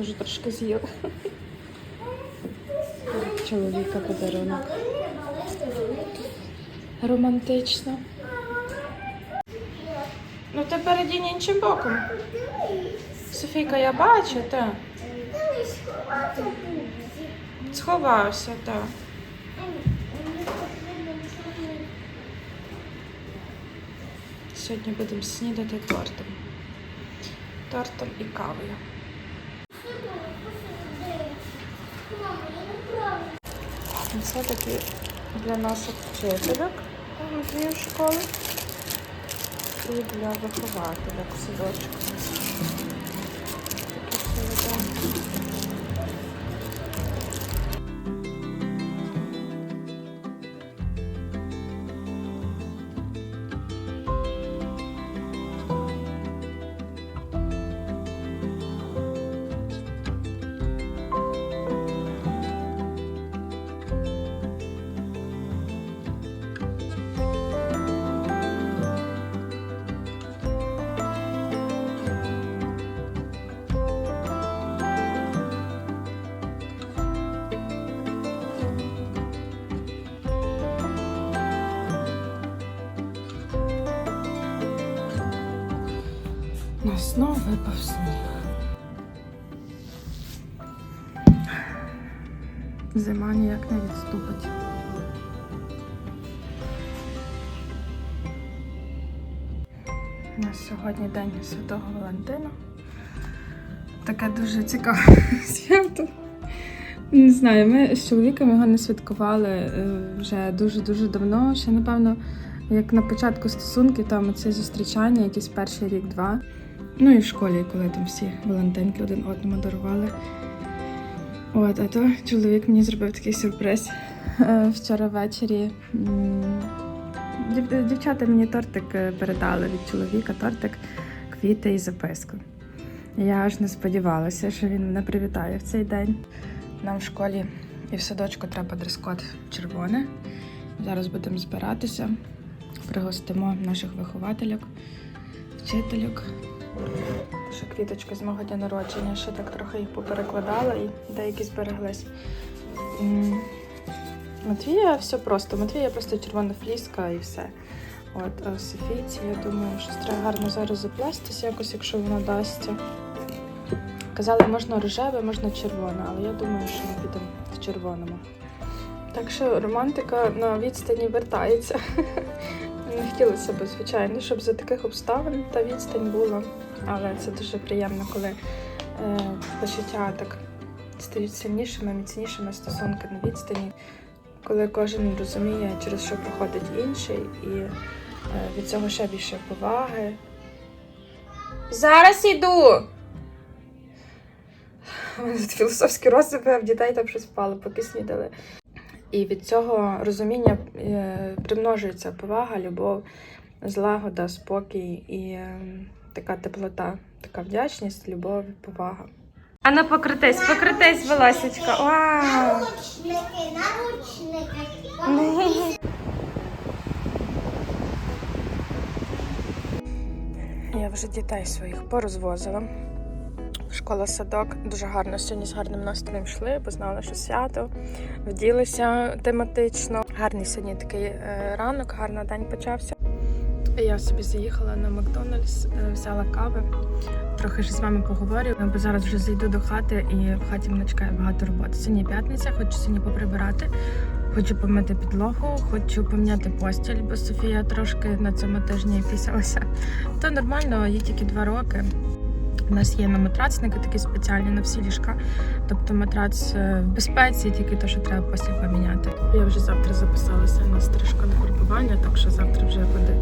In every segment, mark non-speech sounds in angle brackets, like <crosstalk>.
Я вже трошки з'їла. Чоловіка подарунок. Романтично. Ну ти передінь іншим боком. Софійка, я бачу, так. Сховався, так. Сьогодні будемо снідати тортом. Тортом і кавою. Це такі для наших вчителів Андрію школи і для вихователів садочку. Ну, знову випав сніг. Зима ніяк не відступить. У нас сьогодні день Святого Валентина. Таке дуже цікаве <laughs> свято. Не знаю, ми з чоловіком його не святкували е, вже дуже-дуже давно. Ще, напевно, як на початку стосунки, там це зустрічання, якийсь перший рік-два. Ну і в школі, коли там всі Валентинки один одному дарували. От, а то чоловік мені зробив такий сюрприз Е, вчора ввечері. Дівчата мені тортик е, передали від чоловіка, тортик, квіти і записку. Я аж не сподівалася, що він мене привітає в цей день. Нам в школі і в садочку треба дрес-код червоне. Зараз будемо збиратися, пригостимо наших виховательок, вчительок. Ще квіточки з мого дня народження, ще так трохи їх поперекладала і деякі збереглись. Матвія все просто. Матвія просто червона фліска і все. От, а Софійці, я думаю, що треба гарно зараз заплестись якось, якщо воно дасться. Казали, можна рожеве, можна червоне, але я думаю, що ми підемо в червоному. Так що романтика на відстані вертається. <laughs> Хотілося б, звичайно, щоб за таких обставин та відстань була. Але це дуже приємно, коли е, почуття так стають сильнішими, міцнішими стосунки на відстані, коли кожен розуміє, через що проходить інший, і е, від цього ще більше поваги. Зараз іду! У мене тут філософські розсипи, в дітей там щось впало, поки снідали. І від цього розуміння е, примножується повага, любов, злагода, спокій і е, така теплота, така вдячність, любов, повага. А ну покрутись, покрутись, волосечка. Вау! Наручники, наручники. Я вже дітей своїх порозвозила. Школа садок дуже гарно сьогодні з гарним настроєм йшли, бо знали, що свято, вділися тематично. Гарний сьогодні такий е, ранок, гарний день почався. Я собі заїхала на Макдональдс, е, взяла кави. Трохи ж з вами поговорю, бо зараз вже зайду до хати і в хаті мене чекає багато роботи. Сьогодні п'ятниця, хочу сьогодні поприбирати. Хочу помити підлогу, хочу поміняти постіль, бо Софія трошки на цьому тижні пісялася. То нормально, їй тільки два роки. У нас є на матрацники такі спеціальні на всі ліжка. Тобто матрац е, в безпеці, тільки те, що треба постіль поміняти. Я вже завтра записалася на стрижку на фарбування, так що завтра вже буде,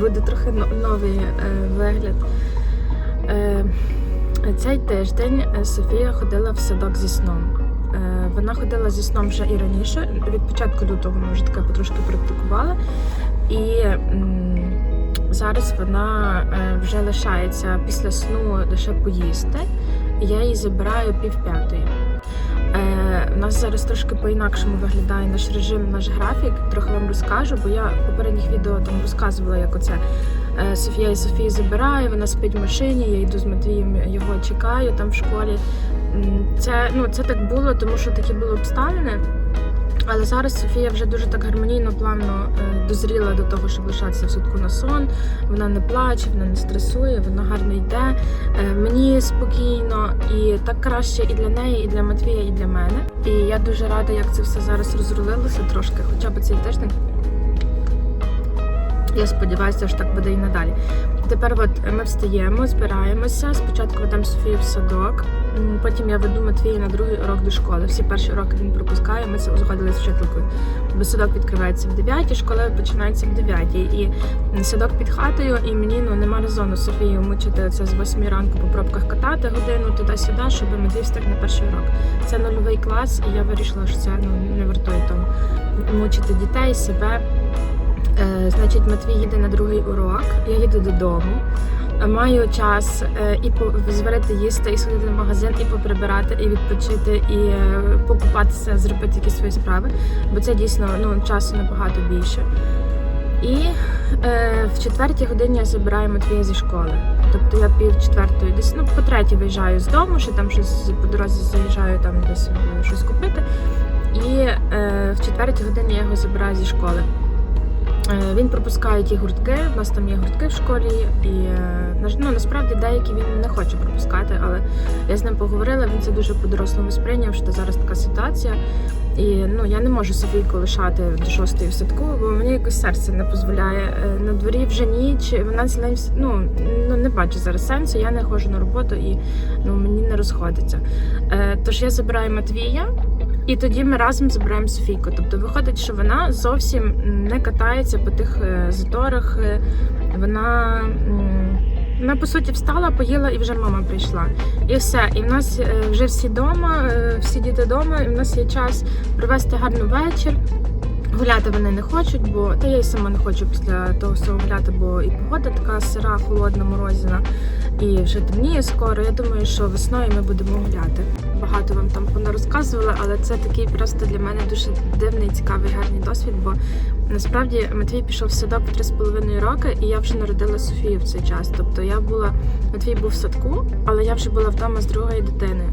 буде трохи новий е, вигляд. Е, цей тиждень е, Софія ходила в садок зі сном. Е, Вона ходила зі сном вже і раніше. Від початку лютого ми вже таке потрошки практикували. І зараз вона е, вже лишається після сну лише поїсти. Я її забираю пів п'ятої. Е, у нас зараз трошки по-інакшому виглядає наш режим, наш графік. Трохи вам розкажу, бо я в попередніх відео там розказувала, як оце е, Софія і Софію забираю, вона спить в машині, я йду з Матвієм, його чекаю там в школі. Це, ну, це так було, тому що такі були обставини. Але зараз Софія вже дуже так гармонійно, плавно е, дозріла до того, щоб лишатися в садку на сон. Вона не плаче, вона не стресує, вона гарно йде. Е, Мені спокійно, і так краще і для неї, і для Матвія, і для мене. І я дуже рада, як це все зараз розрулилося трошки, хоча б цей тиждень. Я сподіваюся, що так буде і надалі. Тепер от ми встаємо, збираємося. Спочатку ведемо Софію в садок, потім я веду Матвія на другий урок до школи. Всі перші уроки він пропускає. Ми це узгодили з вчителькою. Бо садок відкривається в 9, школа починається в 9. І садок під хатою, і мені ну нема резону Софію мучити це з 8 ранку по пробках катати годину туди-сюди, щоб Матвій встиг на перший урок. Це нульовий клас, і я вирішила, що це ну не вартує того мучити дітей, себе. Е, Значить, Матвій їде на другий урок. Я їду додому. Маю час е, і зварити їсти, і сходити в магазин, і поприбирати, і відпочити, і е, покупатися, зробити якісь свої справи, бо це дійсно ну, часу набагато більше. І е, в четвертій годині я забираю Матвія зі школи. Тобто я пів четвертої, десь ну по третій виїжджаю з дому, ще там щось по дорозі заїжджаю там десь щось купити. І е, в четвертій годині я його забираю зі школи. Е, Він пропускає ті гуртки. У нас там є гуртки в школі, і е, ну, насправді деякі він не хоче пропускати, але я з ним поговорила. Він це дуже по-дорослому сприйняв, що зараз така ситуація. І ну я не можу Софійку лишати до шостої в садку, бо мені якось серце не дозволяє. Е, На дворі вже ніч. Вона цілий ну, ну не бачу зараз сенсу. Я не ходжу на роботу і ну мені не розходиться. Тож я забираю Матвія. І тоді ми разом забираємо Софійку. Тобто виходить, що вона зовсім не катається по тих е, заторах. е, Вона, вона по суті встала, поїла і вже мама прийшла. І все. І в нас е, вже всі вдома, всі діти вдома, і в нас є час провести гарний вечір. Гуляти вони не хочуть, бо та я й сама не хочу після того всього гуляти, бо і погода така сира, холодна, морозина, і вже темніє скоро. Я думаю, що весною ми будемо гуляти. Багато вам там понарозказувала, але це такий просто для мене дуже дивний, цікавий, гарний досвід. Бо насправді Матвій пішов в садок в 3,5 роки, і я вже народила Софію в цей час. Тобто я була Матвій був в садку, але я вже була вдома з другою дитиною.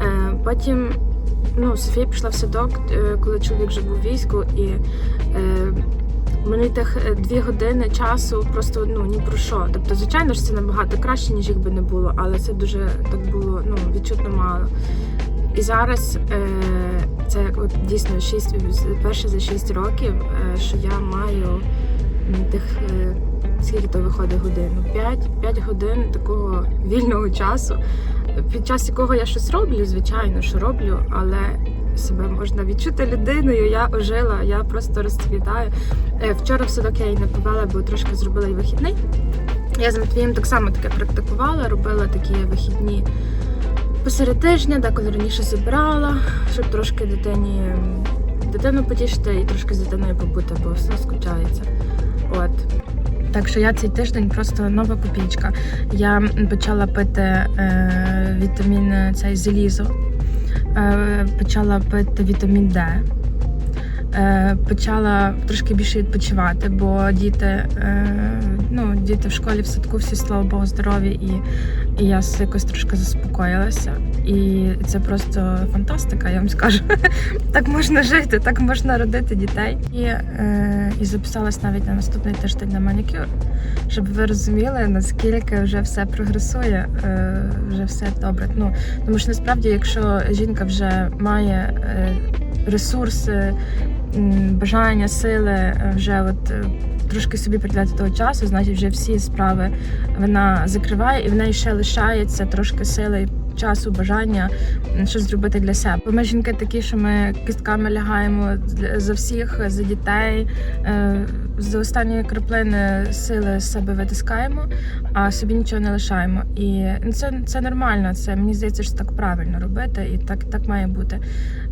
Е, потім ну, Софія пішла в садок, е, коли чоловік вже був в війську, і е, мені тих е, дві години часу просто ну ні про що. Тобто, звичайно ж, це набагато краще, ніж якби не було, але це дуже так було ну, відчутно мало. І зараз е, це от дійсно шість перше за 6 років, е, що я маю тих. Е, Скільки то виходить годин? 5, 5 годин такого вільного часу, під час якого я щось роблю, звичайно, що роблю, але себе можна відчути людиною. Я ожила, я просто розцвітаю. Е, Вчора в садок я її не повела, бо трошки зробила і вихідний. Я з Матвієм так само таке практикувала, робила такі вихідні посеред тижня, деколи раніше забирала, щоб трошки дитині дитину потішити і трошки з дитиною побути, бо все скучається. От. Так що я цей тиждень просто нова копійка. Я почала пити е, вітамін цей залізо, почала пити вітамін Д. Е, почала трошки більше відпочивати, бо діти, е, ну, діти в школі в садку всі, слава Богу, здорові, і, і я якось трошки заспокоїлася. І це просто фантастика, я вам скажу. <laughs> так можна жити, так можна родити дітей. І, е, і записалась навіть на наступний тиждень на манікюр, щоб ви розуміли, наскільки вже все прогресує, е, вже все добре. Ну, тому що насправді, якщо жінка вже має е, ресурси, бажання, сили е, вже от. е, Трошки собі приділяти того часу, значить, вже всі справи вона закриває, і в неї ще лишається трошки сили, часу, бажання щось зробити для себе. Ми жінки такі, що ми кістками лягаємо за всіх, за дітей, е, з останньої краплини сили з себе витискаємо, а собі нічого не лишаємо. І ну, це, це нормально. Це мені здається, що так правильно робити, і так, так має бути.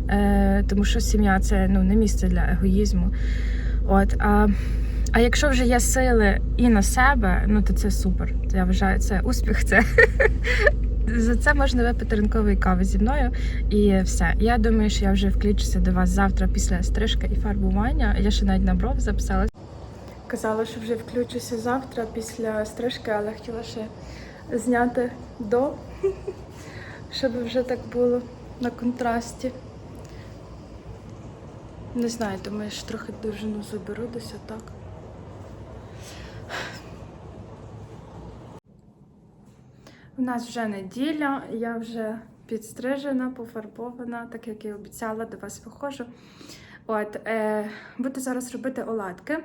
Е, тому що сім'я це ну не місце для егоїзму. От а, а якщо вже є сили і на себе, ну то це супер. Я вважаю, це успіх. Це <laughs> за це можна випити ранкової кави зі мною, і все. Я думаю, що я вже включуся до вас завтра після стрижки і фарбування. Я ще навіть на бров записалась. Казала, що вже включуся завтра після стрижки, але хотіла ще зняти до. <laughs> щоб вже так було на контрасті. Не знаю, думаю, що трохи довжину заберу десь отак. У нас вже неділя, я вже підстрижена, пофарбована, так як і обіцяла, до вас виходжу. От, е, буду зараз робити оладки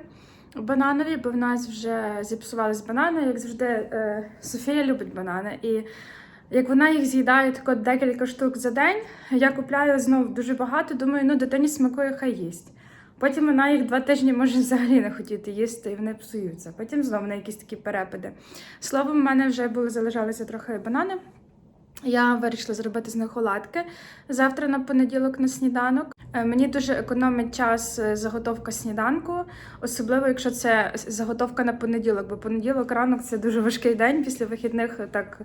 бананові, бо в нас вже зіпсувались банани. Як завжди, е, Софія любить банани. І як вона їх з'їдає тако декілька штук за день, я купляю знову дуже багато, думаю, ну дитині смакує, хай їсть. Потім вона їх два тижні може взагалі не хотіти їсти, і вони псуються. Потім знову на якісь такі перепади. Словом, в мене вже були залишалися трохи банани. Я вирішила зробити з них оладки завтра на понеділок на сніданок. Е, Мені дуже економить час е, заготовка сніданку, особливо якщо це заготовка на понеділок, бо понеділок ранок це дуже важкий день після вихідних так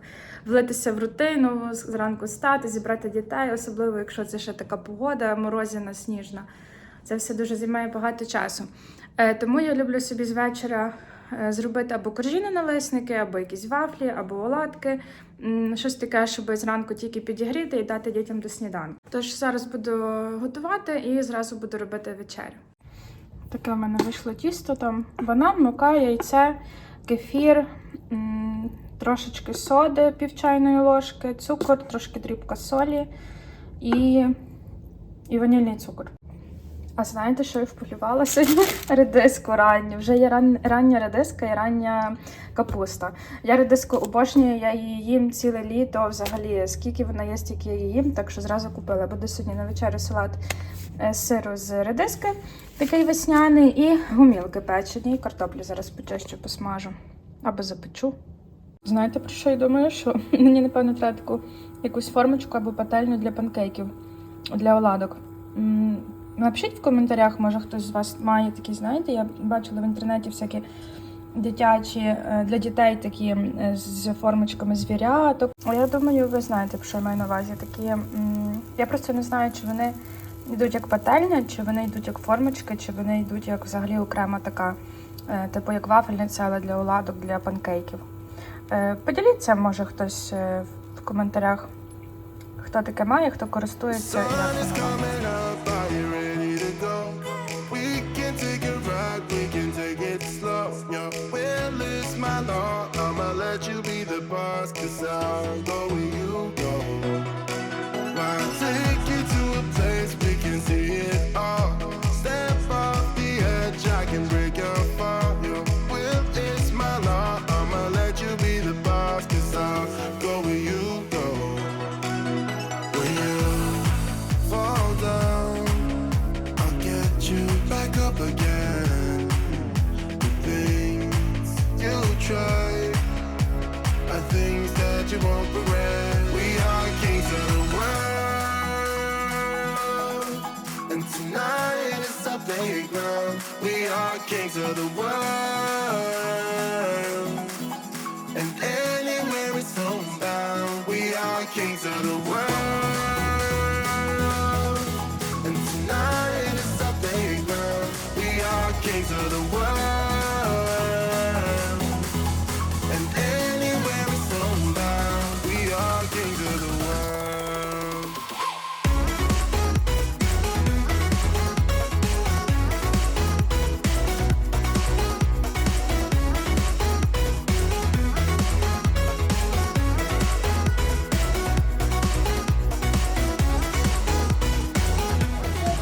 влитися в рутину, зранку стати, зібрати дітей, особливо якщо це ще така погода, морозяна, сніжна. Це все дуже займає багато часу. Е, Тому я люблю собі з вечора е, зробити або коржі налисники, або якісь вафлі, або оладки. Щось таке, щоб зранку тільки підігріти і дати дітям до сніданку. Тож зараз буду готувати і зразу буду робити вечерю. Таке в мене вийшло тісто, там банан, мука, яйце, кефір, трошечки соди, пів чайної ложки, цукор, трошки дрібка солі і, і ванільний цукор. А знаєте, що я вполювала сьогодні? <laughs> Редиску ранню. Вже є ран... рання редиска і рання капуста. Я редиску обожнюю, я її їм ціле літо. Взагалі, скільки вона є, стільки я її їм, так що зразу купила. Буду сьогодні на вечерю салат е, сиру з редиски, такий весняний, і гумілки печені, і картоплю зараз почищу, посмажу або запечу. Знаєте, про що я думаю? Що <laughs> мені, напевно, треба таку якусь формочку або пательню для панкейків, для оладок. Напишіть в коментарях, може хтось з вас має такі, знаєте, я бачила в інтернеті всякі дитячі е, для дітей такі з формочками звіряток. Я думаю, ви знаєте, що я маю на увазі. Такі, я просто не знаю, чи вони йдуть як пательня, чи вони йдуть як формочки, чи вони йдуть як взагалі окрема така, е, типу як вафельниця, але для оладок, для панкейків. Е, Поділіться, може, хтось в коментарях, хто таке має, хто користується. Be the boss, cause I'll go where you go. When you fall down, I'll get you back up again. The things you try are things that you won't regret. We are kings of the world, and tonight is our playground. We are kings of the world.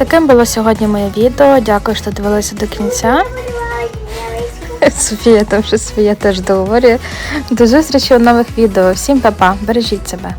Таким було сьогодні моє відео. Дякую, що дивилися до кінця. <laughs> Софія там вже своє теж договорює. До зустрічі у нових відео. Всім па-па, бережіть себе.